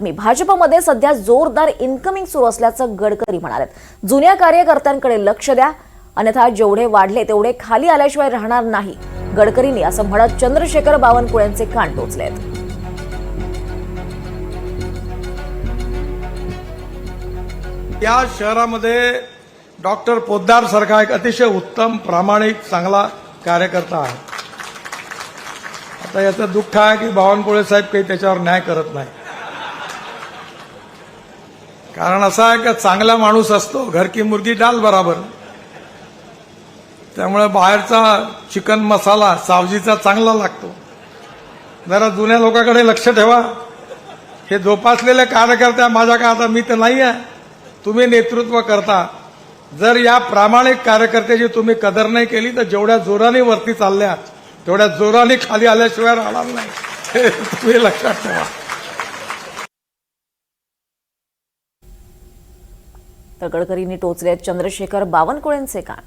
मी भाजपमध्ये सध्या जोरदार इन्कमिंग सुरू असल्याचं गडकरी म्हणाले जुन्या कार्यकर्त्यांकडे लक्ष द्या. अन्यथा जेवढे वाढले तेवढे खाली आल्याशिवाय राहणार नाही. गडकरींनी असं म्हणत चंद्रशेखर बावनकुळेंचे कान टोचलेत या शहरामध्ये डॉक्टर पोद्दार सारखा एक अतिशय उत्तम प्रामाणिक चांगला कार्यकर्ता आहे. आता याचं दुःख आहे की बावनकुळे साहेब काही त्याच्यावर न्याय करत नाही कारण असा आहे का चांगला माणूस असतो घर की मुर्गी डाल बराबर. त्यामुळे बाहेरचा चिकन मसाला सावजीचा चांगला लागतो. जरा जुन्या लोकांकडे लक्ष ठेवा. हे जोपासलेले कार्यकर्ते माझ्या का आता मी तर नाही आहे तुम्ही नेतृत्व करता. जर या प्रामाणिक कार्यकर्त्याची तुम्ही कदर नाही केली तर जेवढ्या जोराने वरती चालल्या तेवढ्या जोराने खाली आल्याशिवाय राहणार नाही. हे तुम्ही लक्षात ठेवा. तर गडकरींनी टोचले चंद्रशेखर बावनकुळेंचे कान.